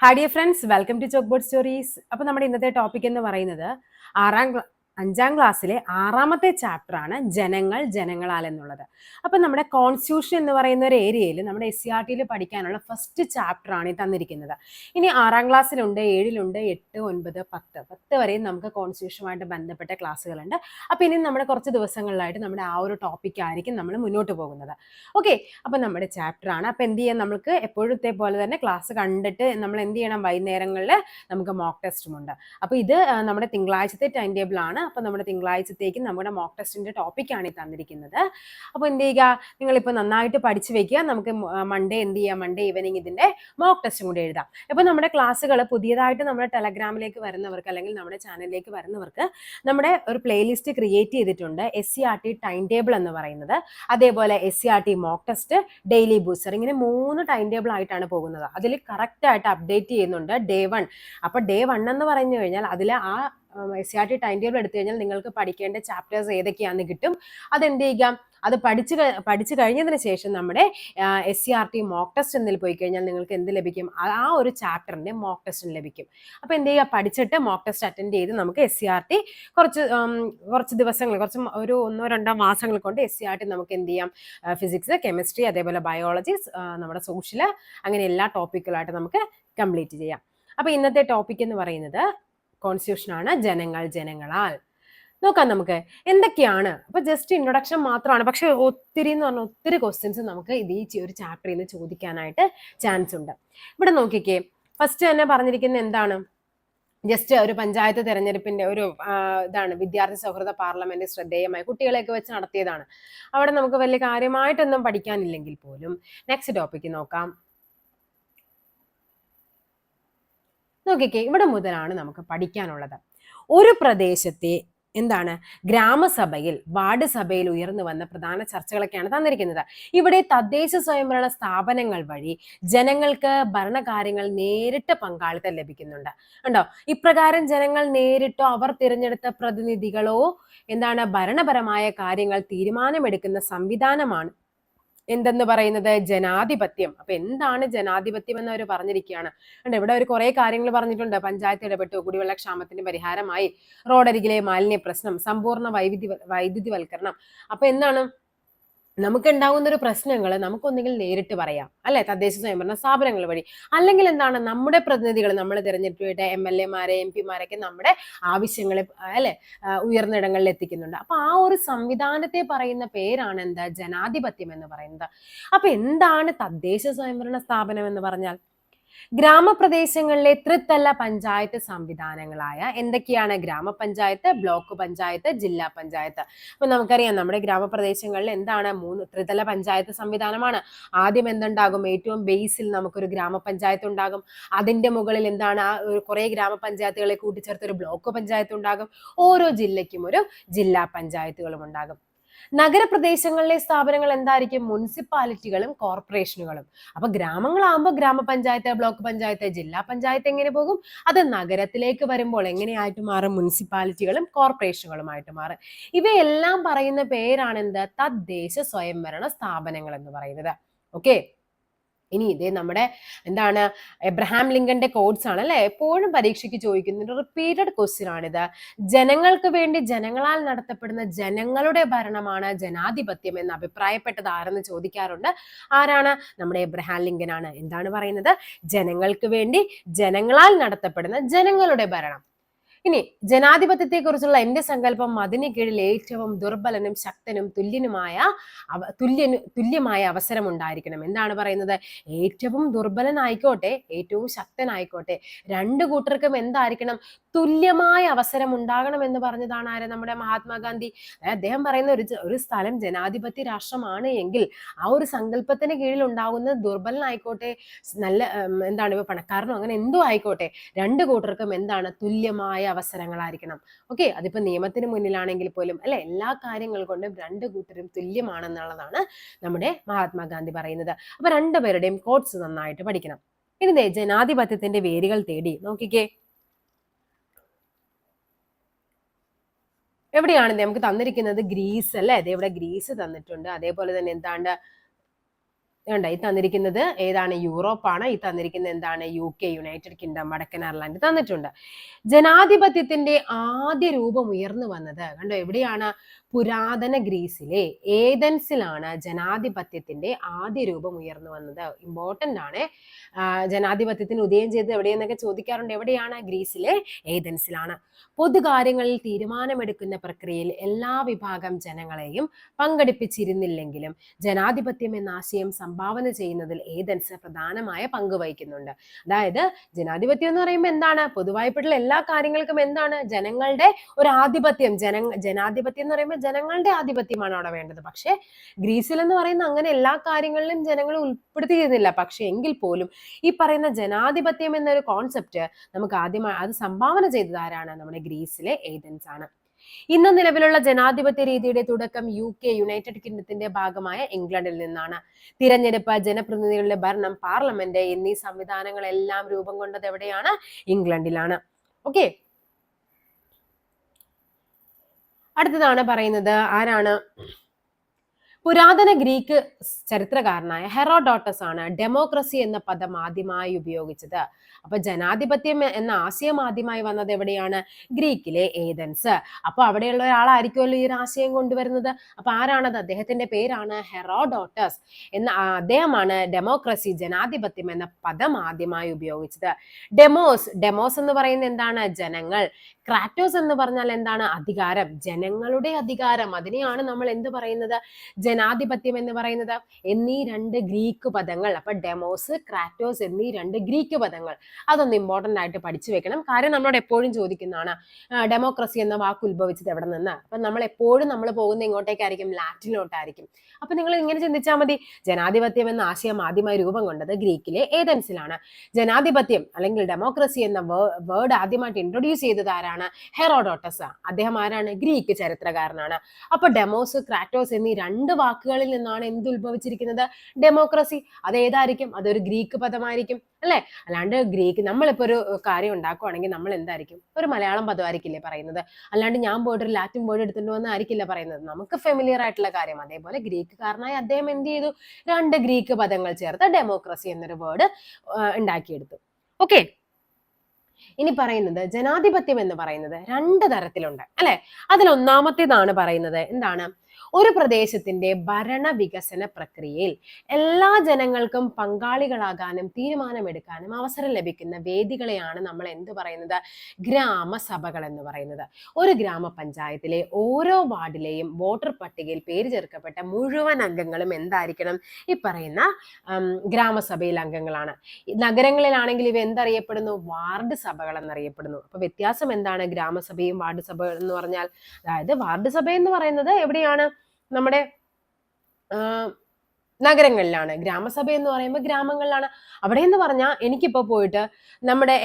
Hi friends welcome to chalk board stories അപ്പോൾ നമ്മുടെ ഇന്നത്തെ ടോപ്പിക് എന്ന് പറയുന്നത് ആറാം അഞ്ചാം ക്ലാസ്സിലെ ആറാമത്തെ ചാപ്റ്റർ ആണ് ജനങ്ങൾ ജനങ്ങളാൽ എന്നുള്ളത്. അപ്പം നമ്മുടെ കോൺസ്റ്റിറ്റ്യൂഷൻ എന്ന് പറയുന്ന ഒരു ഏരിയയിൽ നമ്മുടെ എസ് സി ആർ ടിയിൽ പഠിക്കാനുള്ള ഫസ്റ്റ് ചാപ്റ്റർ ആണ് ഈ തന്നിരിക്കുന്നത്. ഇനി ആറാം ക്ലാസ്സിലുണ്ട് ഏഴിലുണ്ട് എട്ട് ഒൻപത് പത്ത്. പത്ത് വരെയും നമുക്ക് കോൺസ്റ്റിറ്റ്യൂഷനുമായിട്ട് ബന്ധപ്പെട്ട ക്ലാസ്സുകളുണ്ട്. അപ്പം ഇനി നമ്മുടെ കുറച്ച് ദിവസങ്ങളിലായിട്ട് നമ്മുടെ ആ ഒരു ടോപ്പിക് ആയിരിക്കും നമ്മൾ മുന്നോട്ട് പോകുന്നത്. ഓക്കെ അപ്പം നമ്മുടെ ചാപ്റ്റർ ആണ്. അപ്പം എന്ത് ചെയ്യാം നമുക്ക്? എപ്പോഴത്തെ പോലെ തന്നെ ക്ലാസ് കണ്ടിട്ട് നമ്മൾ എന്ത് ചെയ്യണം? വൈകുന്നേരങ്ങളിൽ നമുക്ക് മോക്ക് ടെസ്റ്റും ഉണ്ട്. അപ്പോൾ ഇത് നമ്മുടെ തിങ്കളാഴ്ചത്തെ ടൈം ആണ്. അപ്പോൾ നമ്മുടെ തിങ്കളാഴ്ചത്തേക്ക് നമ്മുടെ മോക്ക് ടെസ്റ്റിന്റെ ടോപ്പിക്കാണ് ഈ തന്നിരിക്കുന്നത്. അപ്പോൾ എന്ത് ചെയ്യുക? നിങ്ങളിപ്പോൾ നന്നായിട്ട് പഠിച്ചു വെക്കുക. നമുക്ക് മൺഡേ എന്ത് ചെയ്യാം? മൺഡേ ഈവനിങ് ഇതിന്റെ മോക്ക് ടെസ്റ്റും കൂടി എഴുതാം. അപ്പോൾ നമ്മുടെ ക്ലാസ്സുകൾ പുതിയതായിട്ട് നമ്മുടെ ടെലഗ്രാമിലേക്ക് വരുന്നവർക്ക് അല്ലെങ്കിൽ നമ്മുടെ ചാനലിലേക്ക് വരുന്നവർക്ക് നമ്മുടെ ഒരു പ്ലേലിസ്റ്റ് ക്രിയേറ്റ് ചെയ്തിട്ടുണ്ട്. S C R T time table എന്ന് പറയുന്നത്. അതേപോലെ S C R T mock test daily booster ഇങ്ങനെ മൂന്ന് ടൈം ടേബിൾ ആയിട്ടാണ് പോകുന്നത്. അതിൽ കറക്റ്റ് ആയിട്ട് അപ്ഡേറ്റ് ചെയ്യുന്നുണ്ട് ഡേ വൺ അപ്പോൾ ഡേ വൺ എന്ന് പറഞ്ഞു കഴിഞ്ഞാൽ അതിൽ ആ S C R T time table എടുത്തു കഴിഞ്ഞാൽ നിങ്ങൾക്ക് പഠിക്കേണ്ട ചാപ്റ്റേഴ്സ് ഏതൊക്കെയാണെന്ന് കിട്ടും. അതെന്ത് ചെയ്യുക? അത് പഠിച്ച് പഠിച്ചു കഴിഞ്ഞതിന് ശേഷം നമ്മുടെ S C R T mock test എന്നിൽ പോയി കഴിഞ്ഞാൽ നിങ്ങൾക്ക് എന്ത് ലഭിക്കും? ആ ഒരു ചാപ്റ്ററിന്റെ മോക്ക് ടെസ്റ്റും ലഭിക്കും. അപ്പോൾ എന്ത് ചെയ്യുക? പഠിച്ചിട്ട് മോക്ക് ടെസ്റ്റ് അറ്റൻഡ് ചെയ്ത് നമുക്ക് എസ് സി ആർ ടി കുറച്ച് കുറച്ച് ദിവസങ്ങൾ കുറച്ച് ഒരു ഒന്നോ രണ്ടോ മാസങ്ങൾ കൊണ്ട് എസ് സി ആർ ടി നമുക്ക് എന്ത് ചെയ്യാം? ഫിസിക്സ് കെമിസ്ട്രി അതേപോലെ ബയോളജി നമ്മുടെ സോഷ്യൽ അങ്ങനെ എല്ലാ ടോപ്പിക്കുകളായിട്ട് നമുക്ക് കംപ്ലീറ്റ് ചെയ്യാം. അപ്പോൾ ഇന്നത്തെ ടോപ്പിക് എന്ന് പറയുന്നത് കോൺസ്റ്റിറ്റ്യൂഷൻ ആണ് ജനങ്ങൾ ജനങ്ങളാൽ. നോക്കാം നമുക്ക് എന്തൊക്കെയാണ്? അപ്പൊ ജസ്റ്റ് ഇൻട്രൊഡക്ഷൻ മാത്രമാണ്. പക്ഷെ ഒത്തിരി എന്ന് പറഞ്ഞാൽ ഒത്തിരി ക്വസ്റ്റ്യൻസ് നമുക്ക് ഇത് ഈ ഒരു ചാപ്റ്ററിൽ നിന്ന് ചോദിക്കാനായിട്ട് ചാൻസ് ഉണ്ട്. ഇവിടെ നോക്കിക്കേ ഫസ്റ്റ് തന്നെ പറഞ്ഞിരിക്കുന്നത് എന്താണ്? ജസ്റ്റ് ഒരു പഞ്ചായത്ത് തെരഞ്ഞെടുപ്പിന്റെ ഒരു ഇതാണ് വിദ്യാർത്ഥി സൗഹൃദ പാർലമെന്റ് ശ്രദ്ധേയമായി കുട്ടികളെയൊക്കെ വെച്ച് നടത്തിയതാണ്. അവിടെ നമുക്ക് വലിയ കാര്യമായിട്ടൊന്നും പഠിക്കാനില്ലെങ്കിൽ പോലും നെക്സ്റ്റ് ടോപ്പിക്ക് നോക്കാം. നോക്കിക്കേ ഇവിടെ മുതലാണ് നമുക്ക് പഠിക്കാനുള്ളത്. ഒരു പ്രദേശത്തെ എന്താണ് ഗ്രാമസഭയിൽ വാർഡ് സഭയിൽ ഉയർന്നു വന്ന പ്രധാന ചർച്ചകളൊക്കെയാണ് തന്നിരിക്കുന്നത്. ഇവിടെ തദ്ദേശ സ്വയംഭരണ സ്ഥാപനങ്ങൾ വഴി ജനങ്ങൾക്ക് ഭരണകാര്യങ്ങൾ നേരിട്ട് പങ്കാളിത്തം ലഭിക്കുന്നുണ്ട്. ഉണ്ടോ ഇപ്രകാരം ജനങ്ങൾ നേരിട്ടോ അവർ തിരഞ്ഞെടുത്ത പ്രതിനിധികളോ എന്താണ് ഭരണപരമായ കാര്യങ്ങൾ തീരുമാനമെടുക്കുന്ന സംവിധാനമാണ് എന്തെന്ന് പറയുന്നത്? ജനാധിപത്യം. അപ്പൊ എന്താണ് ജനാധിപത്യം എന്ന് അവർ പറഞ്ഞിരിക്കുകയാണ്. ഉണ്ട് ഇവിടെ ഒരു കുറെ കാര്യങ്ങൾ പറഞ്ഞിട്ടുണ്ട്. പഞ്ചായത്ത് ഇടപെട്ടു കുടിവെള്ള ക്ഷാമത്തിന് പരിഹാരമായി. റോഡരികിലെ മാലിന്യ പ്രശ്നം സമ്പൂർണ വൈവിധ്യ വൈദ്യുതിവൽക്കരണം. അപ്പൊ എന്താണ് നമുക്ക് ഉണ്ടാകുന്ന ഒരു പ്രശ്നങ്ങൾ നമുക്കൊന്നെങ്കിൽ നേരിട്ട് പറയാം. അല്ലെ? തദ്ദേശ സ്വയംഭരണ സ്ഥാപനങ്ങൾ വഴി. അല്ലെങ്കിൽ എന്താണ്? നമ്മുടെ പ്രതിനിധികൾ നമ്മൾ തിരഞ്ഞെടുപ്പിട്ട് എം എൽ എമാരെ എം പിമാരൊക്കെ നമ്മുടെ ആവശ്യങ്ങൾ അല്ലെ? ഉയർന്ന ഇടങ്ങളിൽ എത്തിക്കുന്നുണ്ട്. അപ്പൊ ആ ഒരു സംവിധാനത്തെ പറയുന്ന പേരാണ് എന്താ? ജനാധിപത്യം എന്ന് പറയുന്നത്. അപ്പൊ എന്താണ് തദ്ദേശ സ്വയംഭരണ സ്ഥാപനം എന്ന് പറഞ്ഞാൽ? ഗ്രാമപ്രദേശങ്ങളിലെ ത്രിതല പഞ്ചായത്ത് സംവിധാനങ്ങളായ എന്തൊക്കെയാണ്? ഗ്രാമപഞ്ചായത്ത് ബ്ലോക്ക് പഞ്ചായത്ത് ജില്ലാ പഞ്ചായത്ത്. അപ്പൊ നമുക്കറിയാം നമ്മുടെ ഗ്രാമപ്രദേശങ്ങളിൽ എന്താണ്? മൂന്ന് ത്രിതല പഞ്ചായത്ത് സംവിധാനമാണ്. ആദ്യം എന്തുണ്ടാകും? ഏറ്റവും ബേസിൽ നമുക്കൊരു ഗ്രാമപഞ്ചായത്ത് ഉണ്ടാകും. അതിന്റെ മുകളിൽ എന്താണ്? ആ കുറെ ഗ്രാമപഞ്ചായത്തുകളെ കൂട്ടിച്ചേർത്ത് ഒരു ബ്ലോക്ക് പഞ്ചായത്ത് ഉണ്ടാകും. ഓരോ ജില്ലയ്ക്കും ഒരു ജില്ലാ പഞ്ചായത്തുകളും ഉണ്ടാകും. നഗരപ്രദേശങ്ങളിലെ സ്ഥാപനങ്ങൾ എന്തായിരിക്കും? മുനിസിപ്പാലിറ്റികളും കോർപ്പറേഷനുകളും. അപ്പൊ ഗ്രാമങ്ങളാകുമ്പോൾ ഗ്രാമപഞ്ചായത്ത് ബ്ലോക്ക് പഞ്ചായത്ത് ജില്ലാ പഞ്ചായത്ത് എങ്ങനെ പോകും? അത് നഗരത്തിലേക്ക് വരുമ്പോൾ എങ്ങനെയായിട്ട് മാറും? മുനിസിപ്പാലിറ്റികളും കോർപ്പറേഷനുകളുമായിട്ട് മാറും. ഇവയെല്ലാം പറയുന്ന പേരാണ് എന്ത്? തദ്ദേശ സ്വയംഭരണ സ്ഥാപനങ്ങൾ എന്ന് പറയുന്നത്. ഓക്കെ? ഇനി ഇതേ നമ്മുടെ എന്താണ് എബ്രഹാം ലിങ്കന്റെ കോഡ്സ് ആണ് അല്ലെ എപ്പോഴും പരീക്ഷയ്ക്ക് ചോദിക്കുന്ന റിപ്പീറ്റഡ് ക്വസ്റ്റ്യൻ ആണിത്. ജനങ്ങൾക്ക് വേണ്ടി ജനങ്ങളാൽ നടത്തപ്പെടുന്ന ജനങ്ങളുടെ ഭരണമാണ് ജനാധിപത്യം എന്ന് അഭിപ്രായപ്പെട്ടത് ആരെന്ന് ചോദിക്കാറുണ്ട്. ആരാണ്? നമ്മുടെ എബ്രഹാം ലിങ്കൻ ആണ് എന്താണ് പറയുന്നത്? ജനങ്ങൾക്ക് വേണ്ടി ജനങ്ങളാൽ നടത്തപ്പെടുന്ന ജനങ്ങളുടെ ഭരണം. ഇനി ജനാധിപത്യത്തെ കുറിച്ചുള്ള എന്റെ സങ്കല്പം അതിന് കീഴിൽ ഏറ്റവും ദുർബലനും ശക്തനും തുല്യനുമായ തുല്യന് തുല്യമായ അവസരം ഉണ്ടായിരിക്കണം. എന്താണ് പറയുന്നത്? ഏറ്റവും ദുർബലനായിക്കോട്ടെ ഏറ്റവും ശക്തനായിക്കോട്ടെ രണ്ട് കൂട്ടർക്കും എന്തായിരിക്കണം? തുല്യമായ അവസരം ഉണ്ടാകണം എന്ന് പറഞ്ഞതാണ് ആര്? നമ്മുടെ മഹാത്മാഗാന്ധി. അദ്ദേഹം പറയുന്ന ഒരു ഒരു സ്ഥലം ജനാധിപത്യ രാഷ്ട്രമാണ് എങ്കിൽ ആ ഒരു സങ്കല്പത്തിന് കീഴിൽ ഉണ്ടാകുന്ന ദുർബലനായിക്കോട്ടെ നല്ല എന്താണ് ഇപ്പൊ പണക്കാരനോ അങ്ങനെ എന്തോ ആയിക്കോട്ടെ രണ്ട് കൂട്ടർക്കും എന്താണ് തുല്യമായ അവസരങ്ങളായിരിക്കണം. ഓക്കെ അതിപ്പോ നിയമത്തിന് മുന്നിലാണെങ്കിൽ പോലും അല്ലെ എല്ലാ കാര്യങ്ങൾ കൊണ്ടും രണ്ട് കൂട്ടരും തുല്യമാണെന്നുള്ളതാണ് നമ്മുടെ മഹാത്മാഗാന്ധി പറയുന്നത്. അപ്പൊ രണ്ടുപേരുടെയും കോട്സ് നന്നായിട്ട് പഠിക്കണം. ഇനി ജനാധിപത്യത്തിന്റെ വേരുകൾ തേടി നോക്കിക്കേ. എവിടെയാണ് നമുക്ക് തന്നിരിക്കുന്നത് ഗ്രീസ് അല്ലേ? അതെ ഇവിടെ ഗ്രീസ് തന്നിട്ടുണ്ട്. അതേപോലെ തന്നെ എന്താണ്ട് കണ്ട ഈ തന്നിരിക്കുന്നത് ഏതാണ്? യൂറോപ്പാണ്. ഈ തന്നിരിക്കുന്നത് എന്താണ്? യു കെ യുണൈറ്റഡ് കിങ്ഡം വടക്കൻ അയർലൻഡ് തന്നിട്ടുണ്ട്. ജനാധിപത്യത്തിന്റെ ആദ്യ രൂപം ഉയർന്നു വന്നത് കണ്ടോ എവിടെയാണ്? പുരാതന ഗ്രീസിലെ ഏതൻസിലാണ് ജനാധിപത്യത്തിന്റെ ആദ്യ രൂപം ഉയർന്നു വന്നത്? ഇമ്പോർട്ടന്റ് ആണ്. ജനാധിപത്യത്തിന് ഉദയം ചെയ്തത് എവിടെയെന്നൊക്കെ ചോദിക്കാറുണ്ട്. എവിടെയാണ്? ഗ്രീസിലെ ഏതൻസിലാണ്. പൊതുകാര്യങ്ങളിൽ തീരുമാനമെടുക്കുന്ന പ്രക്രിയയിൽ എല്ലാ വിഭാഗം ജനങ്ങളെയും പങ്കെടുപ്പിച്ചിരുന്നില്ലെങ്കിലും ജനാധിപത്യം എന്ന ആശയം സംഭാവന ചെയ്യുന്നതിൽ ഏതൻസ് പ്രധാനമായ പങ്ക് വഹിക്കുന്നുണ്ട്. അതായത് ജനാധിപത്യം എന്ന് പറയുമ്പോൾ എന്താണ്? പൊതുവായിട്ടുള്ള എല്ലാ കാര്യങ്ങൾക്കും എന്താണ്? ജനങ്ങളുടെ ഒരു ആധിപത്യം. ജന ജനാധിപത്യം എന്ന് പറയുമ്പോൾ ജനങ്ങളുടെ ആധിപത്യമാണ് അവിടെ വേണ്ടത്. പക്ഷേ ഗ്രീസിൽ എന്ന് പറയുന്ന അങ്ങനെ എല്ലാ കാര്യങ്ങളിലും ജനങ്ങൾ ഉൾപ്പെടുത്തിയിരുന്നില്ല. പക്ഷെ എങ്കിൽ പോലും ഈ പറയുന്ന ജനാധിപത്യം എന്നൊരു കോൺസെപ്റ്റ് നമുക്ക് ആദ്യമായി അത് സംഭാവന ചെയ്തതാരാണ് നമ്മുടെ ഗ്രീസിലെ ഏതൻസ് ആണ് ഇന്ന് നിലവിലുള്ള ജനാധിപത്യ രീതിയുടെ തുടക്കം യു കെ യുണൈറ്റഡ് കിങ്ഡത്തിന്റെ ഭാഗമായ ഇംഗ്ലണ്ടിൽ നിന്നാണ്. തിരഞ്ഞെടുപ്പ് ജനപ്രതിനിധികളുടെ ഭരണം പാർലമെന്റ് എന്നീ സംവിധാനങ്ങളെല്ലാം രൂപം കൊണ്ടത് എവിടെയാണ്? ഇംഗ്ലണ്ടിലാണ്. ഓക്കെ. അടുത്തതാണ് പറയുന്നത് ആരാണ്? പുരാതന ഗ്രീക്ക് ചരിത്രകാരനായ ഹെറോഡോട്ടസ് ആണ് ഡെമോക്രസി എന്ന പദം ആദ്യമായി ഉപയോഗിച്ചത്. അപ്പൊ ജനാധിപത്യം എന്ന ആശയം ആദ്യമായി വന്നത് എവിടെയാണ്? ഗ്രീക്കിലെ ഏതൻസ് അപ്പൊ അവിടെയുള്ള ഒരാളായിരിക്കുമല്ലോ ഈ ഒരു ആശയം കൊണ്ടുവരുന്നത്. അപ്പൊ ആരാണത്? അദ്ദേഹത്തിന്റെ പേരാണ് ഹെറോഡോട്ടസ്. എന്ന അദ്ദേഹമാണ് ഡെമോക്രസി ജനാധിപത്യം എന്ന പദം ആദ്യമായി ഉപയോഗിച്ചത്. ഡെമോസ് ഡെമോസ് എന്ന് പറയുന്നത് എന്താണ്? ജനങ്ങൾ. ക്രാറ്റോസ് എന്ന് പറഞ്ഞാൽ എന്താണ്? അധികാരം. ജനങ്ങളുടെ അധികാരം. അതിനെയാണ് നമ്മൾ എന്ത് പറയുന്നത്? ജനാധിപത്യം എന്ന് പറയുന്നത്. എന്നീ രണ്ട് ഗ്രീക്ക് പദങ്ങൾ. അപ്പൊ ഡെമോസ് ക്രാറ്റോസ് എന്നീ രണ്ട് ഗ്രീക്ക് പദങ്ങൾ. അതൊന്ന് ഇമ്പോർട്ടന്റ് ആയിട്ട് പഠിച്ചു വെക്കണം. കാര്യം നമ്മളോട് എപ്പോഴും ചോദിക്കുന്നതാണ് ഡെമോക്രസി എന്ന വാക്ക് ഉത്ഭവിച്ചത് എവിടെ നിന്ന്? അപ്പൊ നമ്മൾ എപ്പോഴും നമ്മൾ പോകുന്ന ഇങ്ങോട്ടേക്കായിരിക്കും? ലാറ്റിനോട്ടായിരിക്കും. അപ്പൊ നിങ്ങൾ ഇങ്ങനെ ചിന്തിച്ചാൽ മതി. ജനാധിപത്യം എന്ന ആശയം ആദ്യമായി രൂപം കൊണ്ടത് ഗ്രീക്കിലെ ഏതൻസിലാണ് ജനാധിപത്യം അല്ലെങ്കിൽ ഡെമോക്രസി എന്ന വേർഡ് ആദ്യമായിട്ട് ഇൻട്രൊഡ്യൂസ് ചെയ്തത് ആരാണ്? ഹെറോഡോട്ടസ് അദ്ദേഹം ആരാണ്? ഗ്രീക്ക് ചരിത്രകാരനാണ്. അപ്പൊ ഡെമോസ് ക്രാറ്റോസ് എന്നീ രണ്ട് വാക്കുകളിൽ നിന്നാണ് എന്ത് ഉത്ഭവിച്ചിരിക്കുന്നത്? ഡെമോക്രസി. അത് ഏതായിരിക്കും? അതൊരു ഗ്രീക്ക് പദമായിരിക്കും അല്ലെ? അല്ലാണ്ട് ഗ്രീക്ക് നമ്മളിപ്പോ ഒരു കാര്യം ഉണ്ടാക്കുവാണെങ്കിൽ നമ്മൾ എന്തായിരിക്കും? ഒരു മലയാളം പദമായിരിക്കില്ലേ പറയുന്നത്? അല്ലാണ്ട് ഞാൻ പോയിട്ട് ഒരു ലാറ്റിൻ വേർഡ് എടുത്തിട്ട് വന്നായിരിക്കില്ല പറയുന്നത്? നമുക്ക് ഫെമിലിയർ ആയിട്ടുള്ള കാര്യം. അതേപോലെ ഗ്രീക്ക് ഗ്രീക്കുകാരനായ അദ്ദേഹം എന്ത് ചെയ്തു? രണ്ട് ഗ്രീക്ക് പദങ്ങൾ ചേർത്ത് ഡെമോക്രസി എന്നൊരു വേർഡ് ഉണ്ടാക്കിയെടുത്തു. ഓക്കെ ഇനി പറയുന്നത് ജനാധിപത്യം എന്ന് പറയുന്നത് രണ്ട് തരത്തിലുണ്ട് അല്ലെ? അതിൽ ഒന്നാമത്തേതാണ് പറയുന്നത് എന്താണ്? ഒരു പ്രദേശത്തിന്റെ ഭരണ വികസന പ്രക്രിയയിൽ എല്ലാ ജനങ്ങൾക്കും പങ്കാളികളാകാനും തീരുമാനമെടുക്കാനും അവസരം ലഭിക്കുന്ന വേദികളെയാണ് നമ്മൾ എന്ത് പറയുന്നത്? ഗ്രാമസഭകൾ എന്ന് പറയുന്നത്. ഒരു ഗ്രാമപഞ്ചായത്തിലെ ഓരോ വാർഡിലെയും വോട്ടർ പട്ടികയിൽ പേര് ചേർക്കപ്പെട്ട മുഴുവൻ അംഗങ്ങളും എന്തായിരിക്കണം? ഈ പറയുന്ന ഗ്രാമസഭയിൽ അംഗങ്ങളാണ്. നഗരങ്ങളിലാണെങ്കിൽ ഇവ എന്തറിയപ്പെടുന്നു? വാർഡ് സഭകൾ എന്നറിയപ്പെടുന്നു. അപ്പൊ വ്യത്യാസം എന്താണ് ഗ്രാമസഭയും വാർഡ് സഭ എന്ന് പറഞ്ഞാൽ? അതായത് വാർഡ് സഭ എന്ന് പറയുന്നത് എവിടെയാണ്? നമ്മുടെ നഗരങ്ങളിലാണ്. ഗ്രാമസഭ എന്ന് പറയുമ്പോൾ ഗ്രാമങ്ങളിലാണ്. അവിടെ എന്ന് പറഞ്ഞാൽ എനിക്കിപ്പോൾ പോയിട്ട് നമ്മുടെ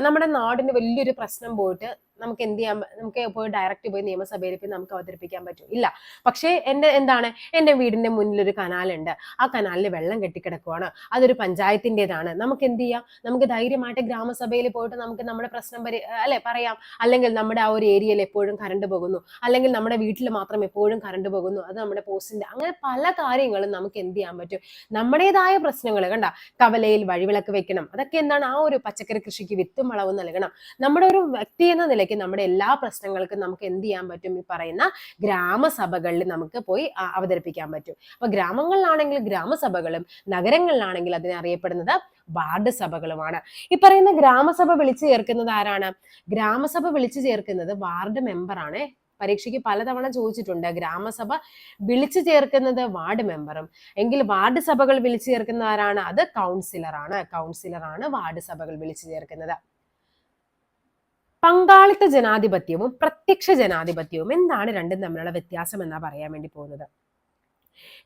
നമ്മുടെ നാടിന് വലിയൊരു പ്രശ്നം പോയിട്ട് നമുക്ക് എന്ത് ചെയ്യാൻ നമുക്ക് പോയി ഡയറക്റ്റ് പോയി നിയമസഭയിൽ പോയി നമുക്ക് അവതരിപ്പിക്കാൻ പറ്റും. ഇല്ല. പക്ഷേ എന്റെ എന്താണ്? എന്റെ വീടിന്റെ മുന്നിൽ ഒരു കനാലുണ്ട്. ആ കനാലിൽ വെള്ളം കെട്ടിക്കിടക്കുവാണ്. അതൊരു പഞ്ചായത്തിന്റെതാണ്. നമുക്ക് എന്ത് ചെയ്യാം? നമുക്ക് ധൈര്യമായിട്ട് ഗ്രാമസഭയിൽ പോയിട്ട് നമുക്ക് നമ്മുടെ പ്രശ്നം പരി അല്ലെ പറയാം. അല്ലെങ്കിൽ നമ്മുടെ ആ ഒരു ഏരിയയിൽ എപ്പോഴും കറണ്ട് പോകുന്നു. അല്ലെങ്കിൽ നമ്മുടെ വീട്ടിൽ മാത്രം എപ്പോഴും കറണ്ട് പോകുന്നു. അത് നമ്മുടെ പോസ്റ്റിന്റെ അങ്ങനെ പല കാര്യങ്ങളും നമുക്ക് എന്ത് ചെയ്യാൻ പറ്റും? നമ്മുടേതായ പ്രശ്നങ്ങൾ കണ്ട? കവലയിൽ വഴിവിളക്ക് വെക്കണം. അതൊക്കെ എന്താണ്? ആ ഒരു പച്ചക്കറി കൃഷിക്ക് വിത്തും വളവും നൽകണം. നമ്മുടെ ഒരു വ്യക്തി എന്ന നിലയ്ക്ക് നമ്മുടെ എല്ലാ പ്രശ്നങ്ങൾക്കും നമുക്ക് എന്ത് ചെയ്യാൻ പറ്റും? ഈ പറയുന്ന ഗ്രാമസഭകളിൽ നമുക്ക് പോയി അവതരിപ്പിക്കാൻ പറ്റും. അപ്പൊ ഗ്രാമങ്ങളിലാണെങ്കിൽ ഗ്രാമസഭകളും നഗരങ്ങളിലാണെങ്കിൽ അതിനെ അറിയപ്പെടുന്നത് വാർഡ് സഭകളുമാണ്. ഈ പറയുന്ന ഗ്രാമസഭ വിളിച്ചു ചേർക്കുന്നത് ആരാണ്? ഗ്രാമസഭ വിളിച്ചു ചേർക്കുന്നത് വാർഡ് മെമ്പറാണ് പരീക്ഷയ്ക്ക് പലതവണ ചോദിച്ചിട്ടുണ്ട്. ഗ്രാമസഭ വിളിച്ചു ചേർക്കുന്നത് വാർഡ് മെമ്പറും എങ്കിൽ വാർഡ് സഭകൾ വിളിച്ചു ചേർക്കുന്ന ആരാണ്? അത് കൗൺസിലറാണ് കൗൺസിലറാണ് വാർഡ് സഭകൾ വിളിച്ചു ചേർക്കുന്നത്. പങ്കാളിത്ത ജനാധിപത്യവും പ്രത്യക്ഷ ജനാധിപത്യവും. എന്താണ് രണ്ടും തമ്മിലുള്ള വ്യത്യാസം എന്നാ പറയാൻ വേണ്ടി പോകുന്നത്?